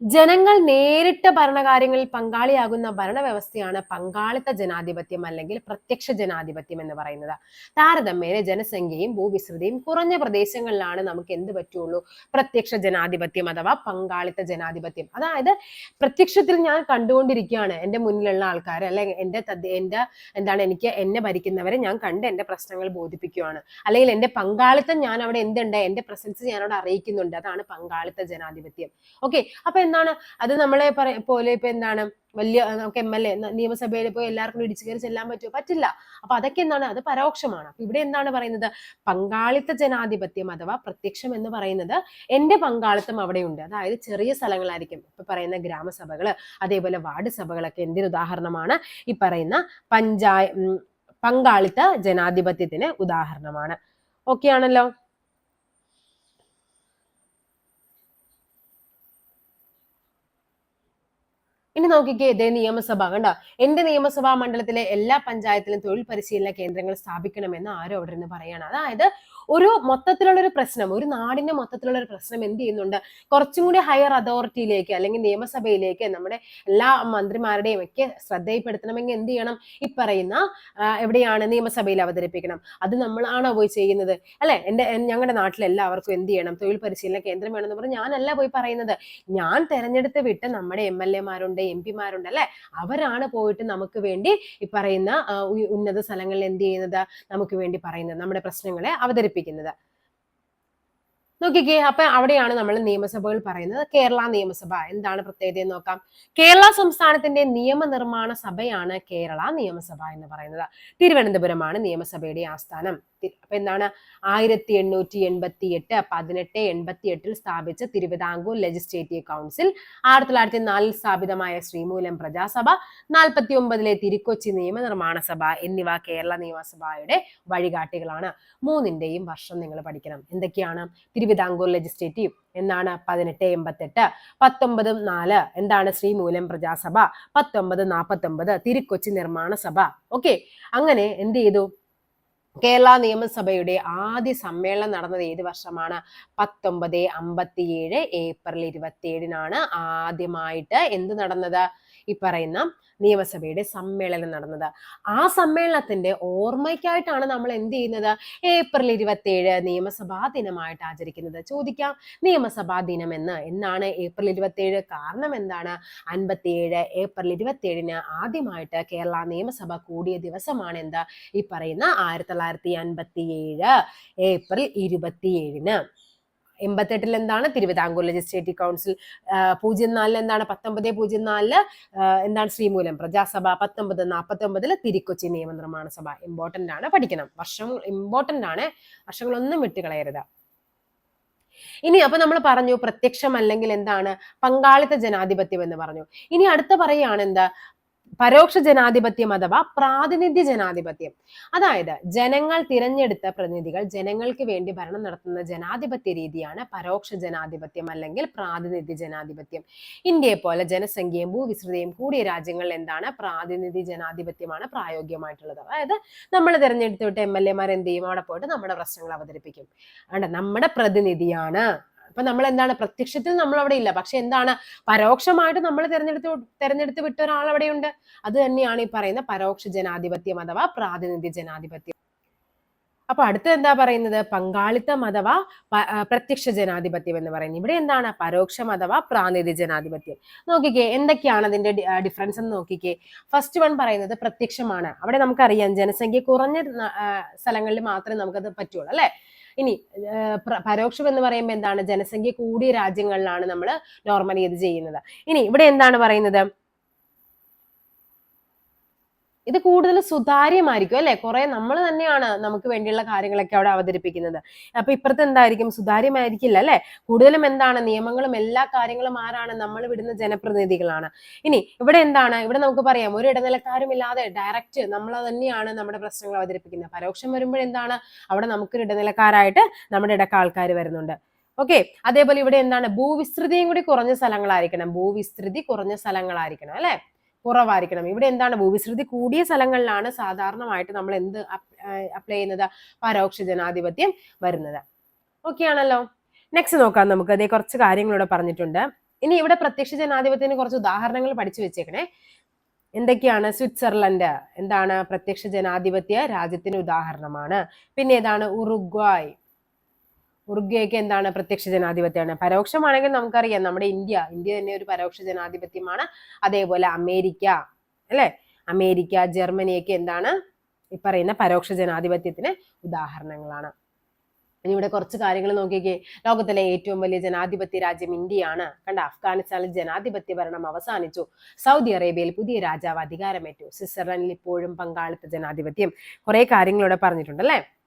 ജനങ്ങൾ നേരിട്ട് ഭരണകാര്യങ്ങളിൽ പങ്കാളിയാകുന്ന ഭരണവ്യവസ്ഥയാണ് പങ്കാളിത്ത ജനാധിപത്യം അല്ലെങ്കിൽ പ്രത്യക്ഷ ജനാധിപത്യം എന്ന് പറയുന്നത്. താരതമ്യേന ജനസംഖ്യയും ഭൂവിസ്തൃതിയും കുറഞ്ഞ പ്രദേശങ്ങളിലാണ് നമുക്ക് എന്ത് പറ്റുള്ളൂ? പ്രത്യക്ഷ ജനാധിപത്യം അഥവാ പങ്കാളിത്ത ജനാധിപത്യം. അതായത് പ്രത്യക്ഷത്തിൽ ഞാൻ കണ്ടുകൊണ്ടിരിക്കുകയാണ്. എന്റെ മുന്നിലുള്ള ആൾക്കാർ അല്ലെങ്കിൽ എന്റെ എന്റെ എന്താണ് എനിക്ക് എന്നെ ഭരിക്കുന്നവരെ ഞാൻ കണ്ട് എന്റെ പ്രശ്നങ്ങൾ ബോധിപ്പിക്കുകയാണ് അല്ലെങ്കിൽ എന്റെ പങ്കാളിത്തം ഞാൻ അവിടെ എന്തുണ്ട്? എന്റെ പ്രസൻസ് ഞാൻ അവിടെ അറിയിക്കുന്നുണ്ട്. അതാണ് പങ്കാളിത്ത ജനാധിപത്യം. ഓക്കെ അപ്പൊ എന്താണ്? അത് നമ്മളെ പോലെ ഇപ്പൊ എന്താണ്? വലിയ നമുക്ക് എം എൽ എ നിയമസഭയിൽ ഇപ്പോൾ എല്ലാവർക്കും ഇടിച്ചു കയറി ചെല്ലാൻ പറ്റുമോ പറ്റില്ല. അപ്പൊ അതൊക്കെ എന്താണ്? അത് പരോക്ഷമാണ്. അപ്പൊ ഇവിടെ എന്താണ് പറയുന്നത്? പങ്കാളിത്ത ജനാധിപത്യം അഥവാ പ്രത്യക്ഷം എന്ന് പറയുന്നത് എന്റെ പങ്കാളിത്തം അവിടെയുണ്ട്. അതായത് ചെറിയ സ്ഥലങ്ങളായിരിക്കും. ഇപ്പൊ പറയുന്ന ഗ്രാമസഭകൾ അതേപോലെ വാർഡ് സഭകളൊക്കെ എന്തിന് ഉദാഹരണമാണ്? ഈ പറയുന്ന പഞ്ചായ പങ്കാളിത്ത ജനാധിപത്യത്തിന് ഉദാഹരണമാണ്. ഓക്കെ ആണല്ലോ? ഇനി നോക്കിക്കേ ഇതേ നിയമസഭ. കണ്ടോ? എന്റെ നിയമസഭാ മണ്ഡലത്തിലെ എല്ലാ പഞ്ചായത്തിലും തൊഴിൽ പരിശീലന കേന്ദ്രങ്ങൾ സ്ഥാപിക്കണമെന്ന് ആരോ അവിടെ നിന്ന് പറയാണ്. അതായത് ഒരു മൊത്തത്തിലുള്ള ഒരു പ്രശ്നം ഒരു നാടിന്റെ മൊത്തത്തിലുള്ള ഒരു പ്രശ്നം എന്ത് ചെയ്യുന്നുണ്ട്? കുറച്ചും കൂടി ഹയർ അതോറിറ്റിയിലേക്ക് അല്ലെങ്കിൽ നിയമസഭയിലേക്ക് നമ്മുടെ എല്ലാ മന്ത്രിമാരുടെയും ഒക്കെ ശ്രദ്ധയിൽപ്പെടുത്തണമെങ്കിൽ എന്ത് ചെയ്യണം? ഈ പറയുന്ന എവിടെയാണ് നിയമസഭയിൽ അവതരിപ്പിക്കണം? അത് നമ്മളാണോ പോയി ചെയ്യുന്നത്? അല്ലെ? എന്റെ ഞങ്ങളുടെ നാട്ടിൽ എല്ലാവർക്കും എന്ത് ചെയ്യണം? തൊഴിൽ പരിശീലന കേന്ദ്രം വേണമെന്ന് പറഞ്ഞ് ഞാനല്ല പോയി പറയുന്നത്. ഞാൻ തെരഞ്ഞെടുത്ത് വിട്ട് നമ്മുടെ എം എൽ എമാരുണ്ട് എം പിമാരുണ്ട് അല്ലെ? അവരാണ് പോയിട്ട് നമുക്ക് വേണ്ടി ഈ പറയുന്ന ഉന്നത സ്ഥലങ്ങളിൽ എന്ത് ചെയ്യുന്നത്? നമുക്ക് വേണ്ടി പറയുന്നത് നമ്മുടെ പ്രശ്നങ്ങളെ അവതരിപ്പിക്കുന്നത്. സൂചിപ്പിക്കുന്നത് നോക്കിക്കേ അപ്പൊ അവിടെയാണ് നമ്മൾ നിയമസഭകൾ പറയുന്നത്. കേരള നിയമസഭ എന്താണ് പ്രത്യേകത എന്ന് നോക്കാം. കേരള സംസ്ഥാനത്തിന്റെ നിയമനിർമ്മാണ സഭയാണ് കേരള നിയമസഭ എന്ന് പറയുന്നത്. തിരുവനന്തപുരമാണ് നിയമസഭയുടെ ആസ്ഥാനം. അപ്പൊ എന്താണ്? ആയിരത്തി എണ്ണൂറ്റി എൺപത്തി എട്ട് പതിനെട്ട് എൺപത്തി എട്ടിൽ സ്ഥാപിച്ച തിരുവിതാംകൂർ ലെജിസ്ലേറ്റീവ് കൗൺസിൽ ആയിരത്തി തൊള്ളായിരത്തി നാലിൽ സ്ഥാപിതമായ ശ്രീമൂലം പ്രജാസഭ നാൽപ്പത്തി ഒമ്പതിലെ തിരുക്കൊച്ചി നിയമനിർമ്മാണ സഭ എന്നിവ കേരള നിയമസഭയുടെ വഴികാട്ടികളാണ്. മൂന്നിന്റെയും വർഷം നിങ്ങൾ പഠിക്കണം. എന്തൊക്കെയാണ്? തിരുവിതാംകൂർ ലെജിസ്ലേറ്റീവ് എന്നാണ് പതിനെട്ട് എൺപത്തെട്ട്. പത്തൊമ്പത് നാല്. എന്താണ് ശ്രീമൂലം പ്രജാസഭ? പത്തൊമ്പത് നാൽപ്പത്തൊമ്പത് തിരുക്കൊച്ചി നിർമ്മാണ സഭ. ഓക്കെ അങ്ങനെ എന്ത് ചെയ്തു? കേരള നിയമസഭയുടെ ആദ്യ സമ്മേളനം നടന്നത് ഏത് വർഷമാണ്? പത്തൊമ്പത് അമ്പത്തിയേഴ് ഏപ്രിൽ ഇരുപത്തി ഏഴിനാണ് ആദ്യമായിട്ട് എന്ത് നടന്നത്? ഈ പറയുന്ന നിയമസഭയുടെ സമ്മേളനം നടന്നത്. ആ സമ്മേളനത്തിന്റെ ഓർമ്മയ്ക്കായിട്ടാണ് നമ്മൾ എന്ത് ചെയ്യുന്നത്? ഏപ്രിൽ ഇരുപത്തിയേഴ് നിയമസഭാ ദിനമായിട്ട് ആചരിക്കുന്നത്. ചോദിക്കാം നിയമസഭാ ദിനം എന്ന് എന്നാണ് ഏപ്രിൽ ഇരുപത്തിയേഴ് കാരണം എന്താണ്? അൻപത്തിയേഴ് ഏപ്രിൽ ഇരുപത്തിയേഴിന് ആദ്യമായിട്ട് കേരള നിയമസഭ കൂടിയ ദിവസമാണ് എന്താ? ഈ പറയുന്ന ആയിരത്തി തൊള്ളായിരത്തി അൻപത്തി ഏഴ് ഏപ്രിൽ ഇരുപത്തിയേഴിന്. എൺപത്തെട്ടിൽ എന്താണ്? തിരുവിതാംകൂർ ലെജിസ്ലേറ്റീവ് കൗൺസിൽ പൂജ്യം നാലിൽ എന്താണ്? പത്തൊമ്പത് പൂജ്യം നാലിൽ എന്താണ് ശ്രീമൂലം? പ്രജാസഭ പത്തൊമ്പത് നാൽപ്പത്തി ഒമ്പതിൽ തിരുക്കൊച്ചി നിയമനിർമ്മാണ സഭ. ഇമ്പോർട്ടന്റ് ആണ് പഠിക്കണം. വർഷം ഇമ്പോർട്ടന്റ് ആണ്. വർഷങ്ങളൊന്നും വിട്ടുകളയരുത്. ഇനി അപ്പൊ നമ്മൾ പറഞ്ഞു പ്രത്യക്ഷം അല്ലെങ്കിൽ എന്താണ്? പങ്കാളിത്ത ജനാധിപത്യം എന്ന് പറഞ്ഞു. ഇനി അടുത്ത പറയുകയാണ് എന്താ? പരോക്ഷ ജനാധിപത്യം അഥവാ പ്രാതിനിധ്യ ജനാധിപത്യം. അതായത് ജനങ്ങൾ തിരഞ്ഞെടുത്ത പ്രതിനിധികൾ ജനങ്ങൾക്ക് വേണ്ടി ഭരണം നടത്തുന്ന ജനാധിപത്യ രീതിയാണ് പരോക്ഷ ജനാധിപത്യം അല്ലെങ്കിൽ പ്രാതിനിധ്യ ജനാധിപത്യം. ഇന്ത്യയെ പോലെ ജനസംഖ്യയും ഭൂവിസ്തൃതയും കൂടിയ രാജ്യങ്ങളിൽ എന്താണ് പ്രാതിനിധ്യ ജനാധിപത്യമാണ് പ്രായോഗികമായിട്ടുള്ളത്. അതായത് നമ്മൾ തിരഞ്ഞെടുത്തിട്ട് എം എൽ എമാർ എന്ത് ചെയ്യും? അവിടെ പോയിട്ട് നമ്മുടെ പ്രശ്നങ്ങൾ അവതരിപ്പിക്കും. നമ്മുടെ പ്രതിനിധിയാണ്. അപ്പൊ നമ്മൾ എന്താണ് പ്രത്യക്ഷത്തിൽ നമ്മൾ അവിടെ ഇല്ല. പക്ഷെ എന്താണ്? പരോക്ഷമായിട്ട് നമ്മൾ തിരഞ്ഞെടുത്ത് തിരഞ്ഞെടുത്ത് വിട്ട ഒരാൾ അവിടെയുണ്ട്. അത് തന്നെയാണ് ഈ പറയുന്ന പരോക്ഷ ജനാധിപത്യം അഥവാ പ്രാതിനിധ്യ ജനാധിപത്യം. അപ്പൊ അടുത്ത എന്താ പറയുന്നത്? പങ്കാളിത്തം അഥവാ പ്രത്യക്ഷ ജനാധിപത്യം എന്ന് പറയുന്നത്. ഇവിടെ എന്താണ്? പരോക്ഷം അഥവാ പ്രാതിനിധ്യ ജനാധിപത്യം. നോക്കിക്കേ എന്തൊക്കെയാണ് അതിന്റെ ഡിഫറൻസ് എന്ന് നോക്കിക്കേ. ഫസ്റ്റ് വൺ പറയുന്നത് പ്രത്യക്ഷമാണ്. അവിടെ നമുക്കറിയാം ജനസംഖ്യ കുറഞ്ഞ സ്ഥലങ്ങളിൽ മാത്രമേ നമുക്കത് പറ്റുള്ളൂ അല്ലെ? ഇനി പരോക്ഷം എന്ന് പറയുമ്പോൾ എന്താണ്? ജനസംഖ്യ കൂടിയ രാജ്യങ്ങളിലാണ് നമ്മൾ നോർമലി ഇത് ചെയ്യുന്നത്. ഇനി ഇവിടെ എന്താണ് പറയുന്നത്? ഇത് കൂടുതൽ സുതാര്യമായിരിക്കും അല്ലെ? കുറെ നമ്മൾ തന്നെയാണ് നമുക്ക് വേണ്ടിയുള്ള കാര്യങ്ങളൊക്കെ അവിടെ അവതരിപ്പിക്കുന്നത്. അപ്പൊ ഇപ്പുറത്ത് എന്തായിരിക്കും? സുതാര്യമായിരിക്കില്ല അല്ലെ? കൂടുതലും എന്താണ്? നിയമങ്ങളും എല്ലാ കാര്യങ്ങളും ആരാണ്? നമ്മൾ വിടുന്ന ജനപ്രതിനിധികളാണ്. ഇനി ഇവിടെ എന്താണ്? ഇവിടെ നമുക്ക് പറയാം ഒരു ഇടനിലക്കാരും ഇല്ലാതെ ഡയറക്റ്റ് നമ്മൾ തന്നെയാണ് നമ്മുടെ പ്രശ്നങ്ങൾ അവതരിപ്പിക്കുന്നത്. പരോക്ഷം വരുമ്പോൾ എന്താണ്? അവിടെ നമുക്കൊരു ഇടനിലക്കാരായിട്ട് നമ്മുടെ ഇടക്ക ആൾക്കാർ വരുന്നുണ്ട്. ഓക്കെ? അതേപോലെ ഇവിടെ എന്താണ്? ഭൂവിസ്തൃതിയും കൂടി കുറഞ്ഞ സ്ഥലങ്ങളായിരിക്കണം. ഭൂവിസ്തൃതി കുറഞ്ഞ സ്ഥലങ്ങളായിരിക്കണം അല്ലെ? കുറവായിരിക്കണം. ഇവിടെ എന്താണ് ഭൂവിശ്രുതി കൂടിയ സ്ഥലങ്ങളിലാണ് സാധാരണമായിട്ട് നമ്മൾ എന്ത് അപ്ലൈ ചെയ്യുന്നത്? പരോക്ഷ ജനാധിപത്യം വരുന്നത്. ഓക്കെ ആണല്ലോ? നെക്സ്റ്റ് നോക്കാം നമുക്ക്. അതേ കുറച്ച് കാര്യങ്ങളിവിടെ പറഞ്ഞിട്ടുണ്ട്. ഇനി ഇവിടെ പ്രത്യക്ഷ ജനാധിപത്യത്തിന് കുറച്ച് ഉദാഹരണങ്ങൾ പഠിച്ചു വെച്ചേക്കണേ. എന്തൊക്കെയാണ്? സ്വിറ്റ്സർലൻഡ് എന്താണ് പ്രത്യക്ഷ ജനാധിപത്യ രാജ്യത്തിന് ഉദാഹരണമാണ്. പിന്നെ ഏതാണ്? ഉറുഗ്വായ്. ഉറുഗ്വേക്ക് എന്താണ് പ്രത്യക്ഷ ജനാധിപത്യമാണ്? പരോക്ഷമാണെങ്കിൽ നമുക്കറിയാം നമ്മുടെ ഇന്ത്യ ഇന്ത്യ തന്നെ ഒരു പരോക്ഷ ജനാധിപത്യമാണ്. അതേപോലെ അമേരിക്ക അല്ലെ? അമേരിക്ക ജർമ്മനിയൊക്കെ എന്താണ്? ഈ പറയുന്ന പരോക്ഷ ജനാധിപത്യത്തിന് ഉദാഹരണങ്ങളാണ്. ഇനി ഇവിടെ കുറച്ച് കാര്യങ്ങൾ നോക്കിക്കേ. ലോകത്തിലെ ഏറ്റവും വലിയ ജനാധിപത്യ രാജ്യം ഇന്ത്യയാണ്. കണ്ട? അഫ്ഗാനിസ്ഥാനിൽ ജനാധിപത്യ ഭരണം അവസാനിച്ചു. സൗദി അറേബ്യയിൽ പുതിയ രാജാവ് അധികാരമേറ്റു. സ്വിറ്റ്സർലൻഡിൽ ഇപ്പോഴും പങ്കാളിത്ത ജനാധിപത്യം. കുറെ കാര്യങ്ങളിവിടെ പറഞ്ഞിട്ടുണ്ട് അല്ലേ?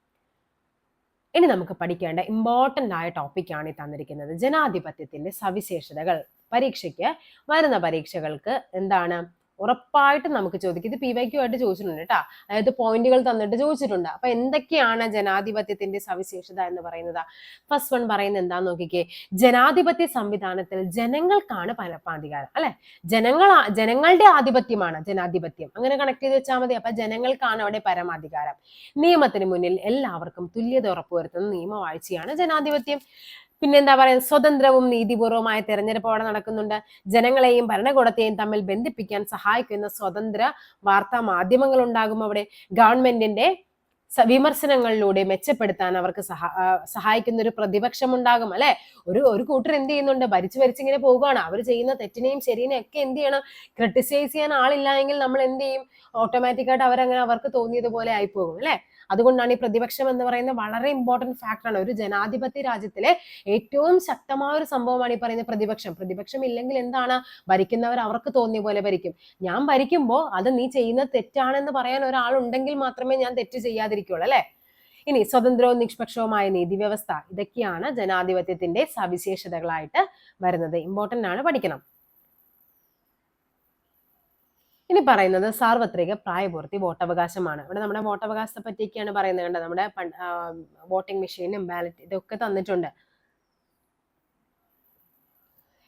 ഇനി നമുക്ക് പഠിക്കേണ്ട ഇമ്പോർട്ടന്റ് ആയ ടോപ്പിക്കാണ് ഈ തന്നിരിക്കുന്നത്. ജനാധിപത്യത്തിന്റെ സവിശേഷതകൾ. പരീക്ഷയ്ക്ക് വരുന്ന പരീക്ഷകൾക്ക് എന്താണ് ഉറപ്പായിട്ടും നമുക്ക് ചോദിക്കും. ഇത് പി വൈ ക്യു ആയിട്ട് ചോദിച്ചിട്ടുണ്ട് കേട്ടോ. അതായത് പോയിന്റുകൾ തന്നിട്ട് ചോദിച്ചിട്ടുണ്ട്. അപ്പൊ എന്തൊക്കെയാണ് ജനാധിപത്യത്തിന്റെ സവിശേഷത എന്ന് പറയുന്നത്? ഫസ്റ്റ് വൺ പറയുന്നത് എന്താന്ന് നോക്കിക്കേ. ജനാധിപത്യ സംവിധാനത്തിൽ ജനങ്ങൾക്കാണ് പരപ്പാധികാരം അല്ലെ? ജനങ്ങൾ ജനങ്ങളുടെ ആധിപത്യമാണ് ജനാധിപത്യം. അങ്ങനെ കണക്ട് ചെയ്ത് വെച്ചാൽ മതി. അപ്പൊ ജനങ്ങൾക്കാണ് അവിടെ പരമാധികാരം. നിയമത്തിന് മുന്നിൽ എല്ലാവർക്കും തുല്യത ഉറപ്പുവരുത്തുന്ന നിയമവാഴ്ചയാണ് ജനാധിപത്യം. പിന്നെന്താ പറയുക സ്വതന്ത്രവും നീതിപൂർവമായ തെരഞ്ഞെടുപ്പ് അവിടെ നടക്കുന്നുണ്ട്. ജനങ്ങളെയും ഭരണകൂടത്തെയും തമ്മിൽ ബന്ധിപ്പിക്കാൻ സഹായിക്കുന്ന സ്വതന്ത്ര വാർത്താ മാധ്യമങ്ങൾ ഉണ്ടാകും അവിടെ. ഗവൺമെന്റിന്റെ വിമർശനങ്ങളിലൂടെ മെച്ചപ്പെടുത്താൻ അവർക്ക് സഹാ സഹായിക്കുന്ന ഒരു പ്രതിപക്ഷം ഉണ്ടാകും അല്ലെ? ഒരു ഒരു കൂട്ടർ എന്ത് ചെയ്യുന്നുണ്ട്? ഭരിച്ചു ഭരിച്ചിങ്ങനെ പോവുകയാണ്. അവർ ചെയ്യുന്ന തെറ്റിനെയും ശരിയെയും ഒക്കെ എന്ത് ചെയ്യണം? ക്രിട്ടിസൈസ് ചെയ്യാൻ ആളില്ല എങ്കിൽ നമ്മൾ എന്ത് ചെയ്യും? ഓട്ടോമാറ്റിക്കായിട്ട് അവരങ്ങനെ അവർക്ക് തോന്നിയതുപോലെ ആയി പോകും അല്ലെ? അതുകൊണ്ടാണ് ഈ പ്രതിപക്ഷം എന്ന് പറയുന്നത് വളരെ ഇമ്പോർട്ടന്റ് ഫാക്ടറാണ് ഒരു ജനാധിപത്യ രാജ്യത്തിലെ ഏറ്റവും ശക്തമായ ഒരു സംഭവമാണ് ഈ പറയുന്ന പ്രതിപക്ഷം. പ്രതിപക്ഷം ഇല്ലെങ്കിൽ എന്താണ്? ഭരിക്കുന്നവർ അവർക്ക് തോന്നിയ പോലെ ഭരിക്കും. ഞാൻ ഭരിക്കുമ്പോൾ അത് നീ ചെയ്യുന്ന തെറ്റാണെന്ന് പറയാൻ ഒരാളുണ്ടെങ്കിൽ മാത്രമേ ഞാൻ തെറ്റ് ചെയ്യാതിരിക്കുള്ളൂ അല്ലെ? ഇനി സ്വതന്ത്രവും നിഷ്പക്ഷവുമായ നീതി വ്യവസ്ഥ ഇതൊക്കെയാണ് ജനാധിപത്യത്തിന്റെ സവിശേഷതകളായിട്ട് വരുന്നത്. ഇമ്പോർട്ടന്റ് ആണ് പഠിക്കണം. ഇനി പറയുന്നത് സാർവത്രിക പ്രായപൂർത്തി വോട്ടവകാശമാണ്. ഇവിടെ നമ്മുടെ വോട്ടവകാശത്തെ പറ്റിയൊക്കെയാണ് പറയുന്നത് കണ്ടത് നമ്മുടെ വോട്ടിംഗ് മെഷീനും ബാലറ്റ് ഇതൊക്കെ തന്നിട്ടുണ്ട്.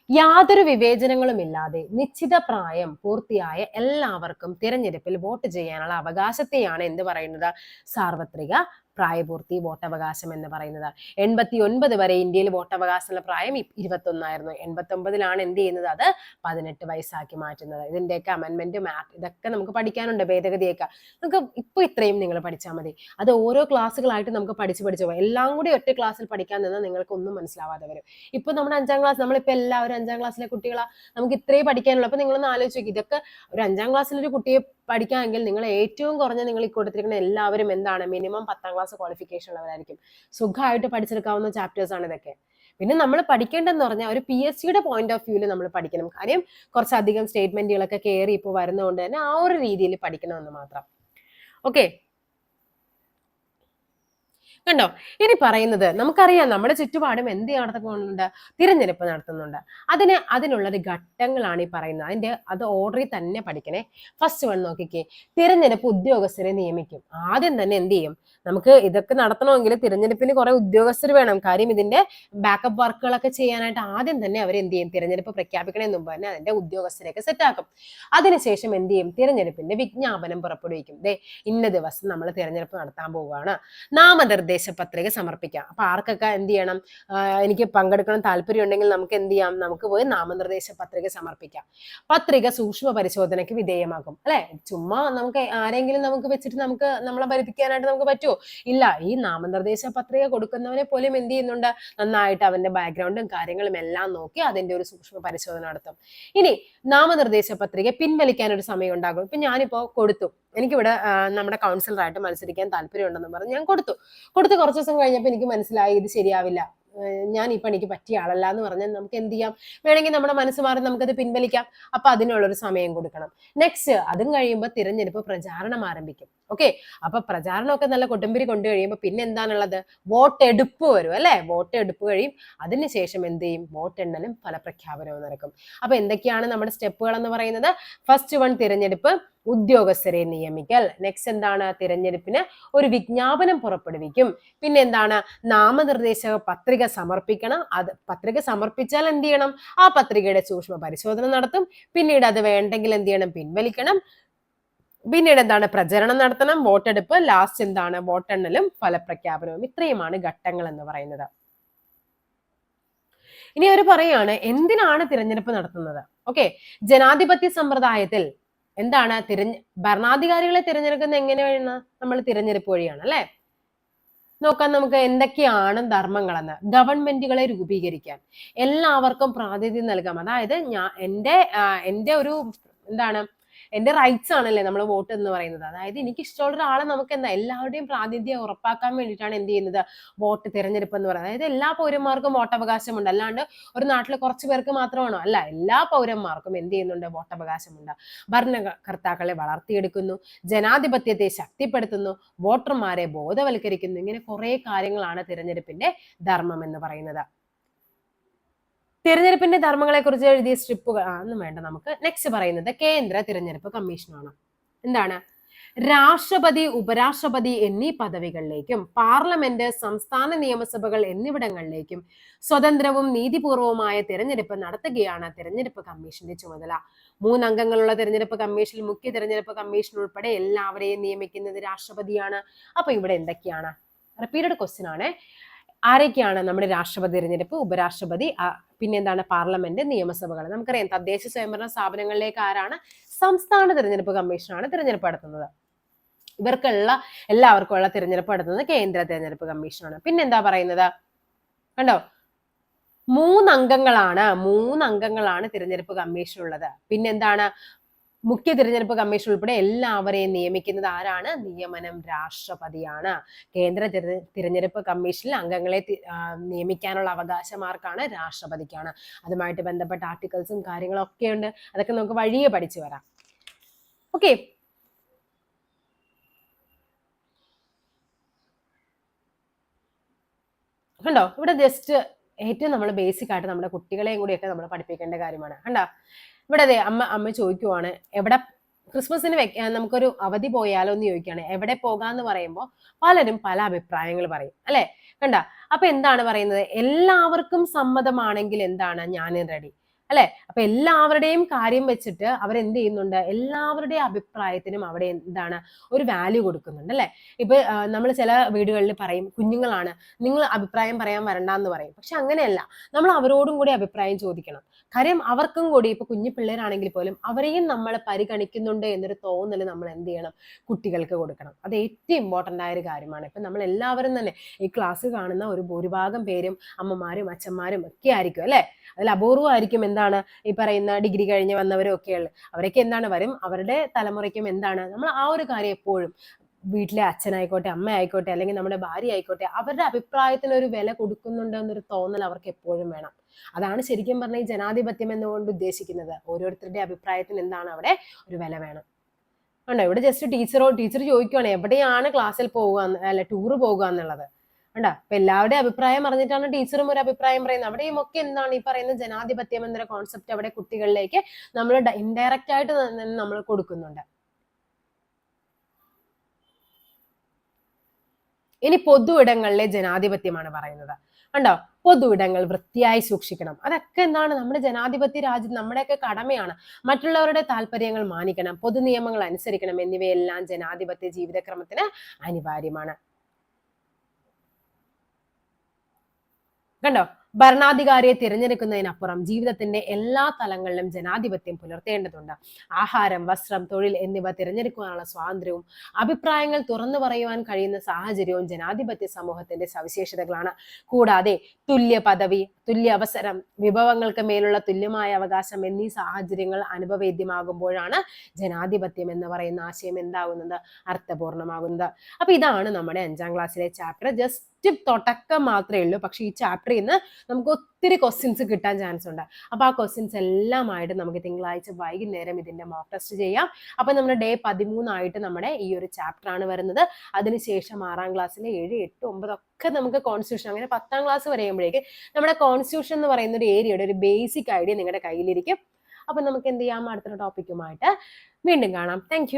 യാതൊരു വിവേചനങ്ങളും ഇല്ലാതെ നിശ്ചിത പ്രായം പൂർത്തിയായ എല്ലാവർക്കും തിരഞ്ഞെടുപ്പിൽ വോട്ട് ചെയ്യാനുള്ള അവകാശത്തെയാണ് എന്ത് പറയുന്നത്? സാർവത്രിക പ്രായപൂർത്തി വോട്ടവകാശം എന്ന് പറയുന്നത്. എൺപത്തി ഒൻപത് വരെ ഇന്ത്യയിൽ വോട്ടവകാശമുള്ള പ്രായം ഇരുപത്തി ഒന്നായിരുന്നു എൺപത്തി ഒമ്പതിലാണ് എന്ത് ചെയ്യുന്നത്? അത് പതിനെട്ട് വയസ്സാക്കി മാറ്റുന്നത്. ഇതിന്റെയൊക്കെ അമെന്മെന്റ് മാപ്പ് ഇതൊക്കെ നമുക്ക് പഠിക്കാനുണ്ട് ഭേദഗതിയൊക്കെ. നമുക്ക് ഇപ്പൊ ഇത്രയും നിങ്ങൾ പഠിച്ചാൽ മതി. അത് ഓരോ ക്ലാസ്സുകളായിട്ട് നമുക്ക് പഠിച്ചു പഠിച്ചു പോകാം. എല്ലാം കൂടി ഒറ്റ ക്ലാസ്സിൽ പഠിക്കാൻ നിന്നാൽ നിങ്ങൾക്ക് ഒന്നും മനസ്സിലാവാതെ വരും. ഇപ്പൊ നമ്മുടെ അഞ്ചാം ക്ലാസ് നമ്മളിപ്പോ എല്ലാവരും അഞ്ചാം ക്ലാസ്സിലെ കുട്ടികളാ. നമുക്ക് ഇത്രയും പഠിക്കാനുള്ളൂ. അപ്പൊ നിങ്ങളൊന്ന് ആലോചിക്കും. ഇതൊക്കെ ഒരു അഞ്ചാം ക്ലാസ്സിലൊരു കുട്ടിയെ പഠിക്കാമെങ്കിൽ നിങ്ങൾ ഏറ്റവും കുറഞ്ഞ നിങ്ങൾ ഈ കൊടുത്തിരിക്കുന്ന എല്ലാവരും എന്താണ്? മിനിമം പത്താം ക്ലാസ് ക്വാളിഫിക്കേഷൻ ഉള്ളവരായിരിക്കും. സുഖമായിട്ട് പഠിച്ചെടുക്കാവുന്ന ചാപ്റ്റേഴ്സ് ആണ് ഇതൊക്കെ. പിന്നെ നമ്മൾ പഠിക്കേണ്ടതെന്ന് പറഞ്ഞാൽ ഒരു പി എസ് സിയുടെ പോയിന്റ് ഓഫ് വ്യൂവിൽ നമ്മൾ പഠിക്കണം. കാര്യം കുറച്ചധികം സ്റ്റേറ്റ്മെന്റുകളൊക്കെ കയറി ഇപ്പോൾ വരുന്നതുകൊണ്ട് തന്നെ ആ ഒരു രീതിയിൽ പഠിക്കണമെന്ന് മാത്രം. ഓക്കെ കണ്ടോ? ഇനി പറയുന്നത് നമുക്കറിയാം നമ്മുടെ ചുറ്റുപാടും എന്ത് നടത്തുന്നുണ്ട്? തിരഞ്ഞെടുപ്പ് നടത്തുന്നുണ്ട്. അതിന് അതിനുള്ളൊരു ഘട്ടങ്ങളാണ് ഈ പറയുന്നത്. അതിന്റെ അത് ഓർഡറിൽ തന്നെ പഠിക്കണേ. ഫസ്റ്റ് വൺ നോക്കിക്കേ. തിരഞ്ഞെടുപ്പ് ഉദ്യോഗസ്ഥരെ നിയമിക്കും. ആദ്യം തന്നെ എന്ത് ചെയ്യും? നമുക്ക് ഇതൊക്കെ നടത്തണമെങ്കിൽ തിരഞ്ഞെടുപ്പിന് കുറെ ഉദ്യോഗസ്ഥർ വേണം. കാര്യം ഇതിന്റെ ബാക്കപ്പ് വർക്കുകളൊക്കെ ചെയ്യാനായിട്ട് ആദ്യം തന്നെ അവർ എന്ത് ചെയ്യും? തിരഞ്ഞെടുപ്പ് പ്രഖ്യാപിക്കണതിന് മുമ്പ് തന്നെ അതിന്റെ ഉദ്യോഗസ്ഥരെയൊക്കെ സെറ്റാക്കും അതിനുശേഷം എന്ത് ചെയ്യും? തിരഞ്ഞെടുപ്പിന്റെ വിജ്ഞാപനം പുറപ്പെടുവിക്കും. ദേ ഇന്ന ദിവസം നമ്മൾ തിരഞ്ഞെടുപ്പ് നടത്താൻ പോവുകയാണ്. നാമനിർദ്ദേശ പത്രിക സമർപ്പിക്കാം. അപ്പൊ ആർക്കൊക്കെ എന്ത് ചെയ്യണം? എനിക്ക് പങ്കെടുക്കണം താല്പര്യം ഉണ്ടെങ്കിൽ നമുക്ക് എന്ത് ചെയ്യാം? നമുക്ക് പോയി നാമനിർദ്ദേശ പത്രിക സമർപ്പിക്കാം. പത്രിക സൂക്ഷ്മ പരിശോധനയ്ക്ക് വിധേയമാക്കും അല്ലെ? ചുമ്മാ നമുക്ക് ആരെങ്കിലും നമുക്ക് വെച്ചിട്ട് നമുക്ക് നമ്മളെ ഭരിപ്പിക്കാനായിട്ട് നമുക്ക് പറ്റുമോ ഇല്ല. ഈ നാമനിർദ്ദേശ പത്രിക കൊടുക്കുന്നവനെ പോലും എന്ത് ചെയ്യുന്നുണ്ട്? നന്നായിട്ട് അവന്റെ ബാക്ക്ഗ്രൗണ്ടും കാര്യങ്ങളും എല്ലാം നോക്കി അതിന്റെ ഒരു സൂക്ഷ്മ പരിശോധന നടത്തും. ഇനി നാമനിർദ്ദേശ പത്രിക പിൻവലിക്കാൻ ഒരു സമയം ഉണ്ടാകും. ഇപ്പൊ ഞാനിപ്പോ കൊടുത്തു. എനിക്കിവിടെ നമ്മുടെ കൗൺസിലറായിട്ട് മത്സരിക്കാൻ താല്പര്യമുണ്ടെന്ന് പറഞ്ഞ് ഞാൻ കൊടുത്തു. കൊടുത്ത് കുറച്ച് ദിവസം കഴിഞ്ഞപ്പോൾ എനിക്ക് മനസ്സിലായി ഇത് ശരിയാവില്ല. ഞാൻ ഈ പണിക്ക് പറ്റിയ ആളല്ല എന്ന് പറഞ്ഞാൽ നമുക്ക് എന്ത് ചെയ്യാം? വേണമെങ്കിൽ നമ്മുടെ മനസ്സ് മാറി നമുക്കത് പിൻവലിക്കാം. അപ്പൊ അതിനുള്ളൊരു സമയം കൊടുക്കണം. നെക്സ്റ്റ് അതും കഴിയുമ്പോൾ തിരഞ്ഞെടുപ്പ് പ്രചാരണം ആരംഭിക്കും. ഓക്കെ അപ്പൊ പ്രചാരണമൊക്കെ നല്ല കൊട്ടുംപിരി കൊണ്ടു കഴിയുമ്പോൾ പിന്നെ എന്താണുള്ളത് വോട്ടെടുപ്പ് വരും അല്ലെ? വോട്ടെടുപ്പ് കഴിയും. അതിനുശേഷം എന്ത് ചെയ്യും? വോട്ടെണ്ണലും ഫലപ്രഖ്യാപനവും നടക്കും. അപ്പൊ എന്തൊക്കെയാണ് നമ്മുടെ സ്റ്റെപ്പുകൾ എന്ന് പറയുന്നത്? ഫസ്റ്റ് വൺ തിരഞ്ഞെടുപ്പ്. ഉദ്യോഗസ്ഥരെ നിയമിക്കൽ. നെക്സ്റ്റ് എന്താണ്? തിരഞ്ഞെടുപ്പിന് ഒരു വിജ്ഞാപനം പുറപ്പെടുവിക്കും. പിന്നെ എന്താണ്? നാമനിർദ്ദേശ പത്രിക സമർപ്പിക്കണം. അത് പത്രിക സമർപ്പിച്ചാൽ എന്ത് ചെയ്യണം? ആ പത്രികയുടെ സൂക്ഷ്മ പരിശോധന നടത്തും. പിന്നീട് അത് വേണ്ടെങ്കിൽ എന്ത് ചെയ്യണം? പിൻവലിക്കണം. പിന്നീട് എന്താണ്? പ്രചരണം നടത്തണം. വോട്ടെടുപ്പ്. ലാസ്റ്റ് എന്താണ്? വോട്ടെണ്ണലും ഫലപ്രഖ്യാപനവും. ഇത്രയുമാണ് ഘട്ടങ്ങൾ എന്ന് പറയുന്നത്. ഇനി അവർ പറയാണ് എന്തിനാണ് തിരഞ്ഞെടുപ്പ് നടത്തുന്നത്? ഓക്കെ ജനാധിപത്യ സമ്പ്രദായത്തിൽ എന്താണ്? തിരഞ്ഞ് ഭരണാധികാരികളെ തിരഞ്ഞെടുക്കുന്നത് എങ്ങനെയാണ്? നമ്മൾ തിരഞ്ഞെടുപ്പ് വഴിയാണ് അല്ലെ? നോക്കാം നമുക്ക് എന്തൊക്കെയാണ് ധർമ്മങ്ങളെന്ന്. ഗവൺമെന്റുകളെ രൂപീകരിക്കാൻ എല്ലാവർക്കും പ്രാതിനിധ്യം നൽകാം. അതായത് ഞാൻ എന്റെ എന്റെ ഒരു എന്താണ് എന്റെ റൈറ്റ്സ് ആണല്ലേ നമ്മൾ വോട്ട് എന്ന് പറയുന്നത്. അതായത് എനിക്ക് ഇഷ്ടമുള്ള ഒരാളെ നമുക്ക് എന്താ എല്ലാവരുടെയും പ്രാതിനിധ്യം ഉറപ്പാക്കാൻ വേണ്ടിയിട്ടാണ് എന്ത് ചെയ്യുന്നത്? വോട്ട് തിരഞ്ഞെടുപ്പ് എന്ന് പറയുന്നത്. അതായത് എല്ലാ പൗരന്മാർക്കും വോട്ടവകാശമുണ്ട്. അല്ലാണ്ട് ഒരു നാട്ടിലെ കുറച്ച് പേർക്ക് മാത്രമാണോ? അല്ല എല്ലാ പൗരന്മാർക്കും എന്ത് ചെയ്യുന്നുണ്ട്? വോട്ടവകാശമുണ്ട്. ഭരണകർത്താക്കളെ വളർത്തിയെടുക്കുന്നു ജനാധിപത്യത്തെ ശക്തിപ്പെടുത്തുന്നു വോട്ടർമാരെ ബോധവൽക്കരിക്കുന്നു. ഇങ്ങനെ കുറെ കാര്യങ്ങളാണ് തിരഞ്ഞെടുപ്പിന്റെ ധർമ്മം എന്ന് പറയുന്നത്. തിരഞ്ഞെടുപ്പിന്റെ ധർമ്മങ്ങളെ കുറിച്ച് എഴുതിയ സ്ട്രിപ്പുകൾ ആണെന്നും വേണ്ട നമുക്ക്. നെക്സ്റ്റ് പറയുന്നത് കേന്ദ്ര തിരഞ്ഞെടുപ്പ് കമ്മീഷനാണ്. എന്താണ്? രാഷ്ട്രപതി ഉപരാഷ്ട്രപതി എന്നീ പദവികളിലേക്കും പാർലമെന്റ് സംസ്ഥാന നിയമസഭകൾ എന്നിവിടങ്ങളിലേക്കും സ്വതന്ത്രവും നീതിപൂർവവുമായ തിരഞ്ഞെടുപ്പ് നടത്തുകയാണ് തിരഞ്ഞെടുപ്പ് കമ്മീഷന്റെ ചുമതല. മൂന്നംഗങ്ങളുള്ള തിരഞ്ഞെടുപ്പ് കമ്മീഷനിൽ മുഖ്യ തിരഞ്ഞെടുപ്പ് കമ്മീഷൻ ഉൾപ്പെടെ എല്ലാവരെയും നിയമിക്കുന്നത് രാഷ്ട്രപതിയാണ്. അപ്പൊ ഇവിടെ എന്തൊക്കെയാണ്? റിപ്പീറ്റഡ് ക്വസ്റ്റ്യൻ ആണ്. ആരൊക്കെയാണ് നമ്മുടെ രാഷ്ട്രപതി തിരഞ്ഞെടുപ്പ്? ഉപരാഷ്ട്രപതി പിന്നെ എന്താണ് പാർലമെന്റ് നിയമസഭകൾ നമുക്കറിയാം തദ്ദേശ സ്വയംഭരണ സ്ഥാപനങ്ങളിലേക്ക് ആരാണ്? സംസ്ഥാന തിരഞ്ഞെടുപ്പ് കമ്മീഷനാണ് തിരഞ്ഞെടുപ്പ് നടത്തുന്നത്. ഇവർക്കുള്ള എല്ലാവർക്കും ഉള്ള തിരഞ്ഞെടുപ്പ് നടത്തുന്നത് കേന്ദ്ര തിരഞ്ഞെടുപ്പ് കമ്മീഷനാണ്. പിന്നെ എന്താ പറയുന്നത്? കണ്ടോ? മൂന്നംഗങ്ങളാണ് മൂന്നംഗങ്ങളാണ് തിരഞ്ഞെടുപ്പ് കമ്മീഷൻ ഉള്ളത് പിന്നെന്താണ്? മുഖ്യ തിരഞ്ഞെടുപ്പ് കമ്മീഷൻ ഉൾപ്പെടെ എല്ലാവരെയും നിയമിക്കുന്നത് ആരാണ്? നിയമനം രാഷ്ട്രപതിയാണ്. കേന്ദ്ര തിരഞ്ഞെടുപ്പ് കമ്മീഷനിൽ അംഗങ്ങളെ നിയമിക്കാനുള്ള അവകാശം ആർക്കാണ് രാഷ്ട്രപതിക്കാണ്. അതുമായിട്ട് ബന്ധപ്പെട്ട ആർട്ടിക്കിൾസും കാര്യങ്ങളും ഒക്കെ ഉണ്ട്. അതൊക്കെ നമുക്ക് വഴിയെ പഠിച്ചു വരാം. ഓക്കെ. കണ്ടോ? ഇവിടെ ജസ്റ്റ് ഏറ്റവും നമ്മൾ ബേസിക് ആയിട്ട് നമ്മുടെ കുട്ടികളെയും കൂടിയൊക്കെ നമ്മൾ പഠിപ്പിക്കേണ്ട കാര്യമാണ്. കണ്ടോ? ഇവിടെ അതെ അമ്മ അമ്മ ചോദിക്കുവാണ് എവിടെ ക്രിസ്മസിന് വെക്കാൻ നമുക്കൊരു അവധി പോയാലോ? എന്ന് ചോദിക്കുകയാണ്. എവിടെ പോകാന്ന് പറയുമ്പോൾ പലരും പല അഭിപ്രായങ്ങൾ പറയും. അല്ലെ? കണ്ട? അപ്പൊ എന്താണ് പറയുന്നത്? എല്ലാവർക്കും സമ്മതമാണെങ്കിൽ എന്താണ്? ഞാനും റെഡി അല്ലെ? അപ്പൊ എല്ലാവരുടെയും കാര്യം വെച്ചിട്ട് അവരെന്ത് ചെയ്യുന്നുണ്ട്? എല്ലാവരുടെയും അഭിപ്രായത്തിനും അവിടെ എന്താണ് ഒരു വാല്യൂ കൊടുക്കുന്നുണ്ട് അല്ലെ? ഇപ്പൊ നമ്മൾ ചില വീടുകളിൽ പറയും കുഞ്ഞുങ്ങളാണ് നിങ്ങൾ അഭിപ്രായം പറയാൻ വരണ്ടെന്ന് പറയും. പക്ഷെ അങ്ങനെയല്ല. നമ്മൾ അവരോടും കൂടി അഭിപ്രായം ചോദിക്കണം. കാര്യം അവർക്കും കൂടി ഇപ്പൊ കുഞ്ഞു പിള്ളേരാണെങ്കിൽ പോലും അവരെയും നമ്മൾ പരിഗണിക്കുന്നുണ്ട് എന്നൊരു തോന്നൽ നമ്മൾ എന്ത് ചെയ്യണം? കുട്ടികൾക്ക് കൊടുക്കണം. അത് ഏറ്റവും ഇമ്പോർട്ടന്റ് ആയ ഒരു കാര്യമാണ്. ഇപ്പൊ നമ്മൾ എല്ലാവരും തന്നെ ഈ ക്ലാസ് കാണുന്ന ഒരു ഭൂരിഭാഗം പേരും അമ്മമാരും അച്ഛന്മാരും ഒക്കെ ആയിരിക്കും അല്ലെ? അതിൽ അപൂർവമായിരിക്കും എന്താണ് ഈ പറയുന്ന ഡിഗ്രി കഴിഞ്ഞ് വന്നവരും ഒക്കെയുള്ളത് അവരൊക്കെ എന്താണ് വരും? അവരുടെ തലമുറയ്ക്കും എന്താണ്? നമ്മൾ ആ ഒരു കാര്യം എപ്പോഴും വീട്ടിലെ അച്ഛനായിക്കോട്ടെ അമ്മ ആയിക്കോട്ടെ അല്ലെങ്കിൽ നമ്മുടെ ഭാര്യ ആയിക്കോട്ടെ അവരുടെ അഭിപ്രായത്തിന് ഒരു വില കൊടുക്കുന്നുണ്ട് എന്നൊരു തോന്നൽ അവർക്ക് എപ്പോഴും വേണം. അതാണ് ശരിക്കും പറഞ്ഞ ഈ ജനാധിപത്യം എന്നുകൊണ്ട് ഉദ്ദേശിക്കുന്നത്. ഓരോരുത്തരുടെ അഭിപ്രായത്തിന് എന്താണ് അവിടെ ഒരു വില വേണം. ഉണ്ടോ ഇവിടെ ജസ്റ്റ് ടീച്ചറോ ടീച്ചർ ചോദിക്കുവാണ് എവിടെയാണ് ക്ലാസ്സിൽ പോകുക അല്ല ടൂർ പോകുക എന്നുള്ളത്. ഉണ്ടോ അപ്പൊ എല്ലാവരുടെയും അഭിപ്രായം അറിഞ്ഞിട്ടാണ് ടീച്ചറും ഒരു അഭിപ്രായം പറയുന്നത്. അവിടെയും ഒക്കെ എന്താണ് ഈ പറയുന്ന ജനാധിപത്യം എന്നൊരു കോൺസെപ്റ്റ് അവിടെ കുട്ടികളിലേക്ക് നമ്മൾ ഇൻഡയറക്റ്റ് ആയിട്ട് നമ്മൾ കൊടുക്കുന്നുണ്ട്. ഇനി പൊതു ഇടങ്ങളിലെ ജനാധിപത്യമാണ് പറയുന്നത്. കണ്ടോ? പൊതു ഇടങ്ങൾ വൃത്തിയായി സൂക്ഷിക്കണം. അതൊക്കെ എന്താണ്? നമ്മുടെ ജനാധിപത്യ രാജ്യം നമ്മുടെയൊക്കെ കടമയാണ്. മറ്റുള്ളവരുടെ താല്പര്യങ്ങൾ മാനിക്കണം. പൊതു നിയമങ്ങൾ അനുസരിക്കണം. എന്നിവയെല്ലാം ജനാധിപത്യ ജീവിതക്രമത്തിന് അനിവാര്യമാണ്. കണ്ടോ? ഭരണാധികാരിയെ തിരഞ്ഞെടുക്കുന്നതിനപ്പുറം ജീവിതത്തിന്റെ എല്ലാ തലങ്ങളിലും ജനാധിപത്യം പുലർത്തേണ്ടതുണ്ട്. ആഹാരം വസ്ത്രം തൊഴിൽ എന്നിവ തിരഞ്ഞെടുക്കുവാനുള്ള സ്വാതന്ത്ര്യവും അഭിപ്രായങ്ങൾ തുറന്നു പറയുവാൻ കഴിയുന്ന സാഹചര്യവും ജനാധിപത്യ സമൂഹത്തിന്റെ സവിശേഷതകളാണ്. കൂടാതെ തുല്യ പദവി തുല്യ അവസരം വിഭവങ്ങൾക്ക് മേലുള്ള തുല്യമായ അവകാശം എന്നീ സാഹചര്യങ്ങൾ അനുഭവേദ്യമാകുമ്പോഴാണ് ജനാധിപത്യം എന്ന് പറയുന്ന ആശയം എന്താകുന്നത് അർത്ഥപൂർണമാകുന്നത്. അപ്പൊ ഇതാണ് നമ്മുടെ അഞ്ചാം ക്ലാസ്സിലെ ചാപ്റ്റർ ജസ്റ്റ് തുടക്കം മാത്രമേ ഉള്ളൂ. പക്ഷെ ഈ ചാപ്റ്ററിൽ നിന്ന് നമുക്ക് ഒത്തിരി ക്വസ്റ്റ്യൻസ് കിട്ടാൻ ചാൻസ് ഉണ്ട്. അപ്പോൾ ആ ക്വസ്റ്റ്യൻസ് എല്ലാമായിട്ട് നമുക്ക് തിങ്കളാഴ്ച വൈകുന്നേരം ഇതിന്റെ മോക്ക് ടെസ്റ്റ് ചെയ്യാം. അപ്പോൾ നമ്മുടെ ഡേ പതിമൂന്നായിട്ട് നമ്മുടെ ഈ ഒരു ചാപ്റ്റർ ആണ് വരുന്നത്. അതിനുശേഷം ആറാം ക്ലാസ്സിലെ ഏഴ് എട്ട് ഒമ്പത് ഒക്കെ നമുക്ക് കോൺസ്റ്റിറ്റ്യൂഷൻ അങ്ങനെ പത്താം ക്ലാസ് വരെയുമ്പോഴേക്ക് നമ്മുടെ കോൺസ്റ്റിറ്റ്യൂഷൻ എന്ന് പറയുന്ന ഒരു ഏരിയയുടെ ഒരു ബേസിക് ഐഡിയ നിങ്ങളുടെ കയ്യിലിരിക്കും. അപ്പൊ നമുക്ക് എന്ത് ചെയ്യാം? അടുത്ത ടോപ്പിക്കുമായിട്ട് വീണ്ടും കാണാം. താങ്ക്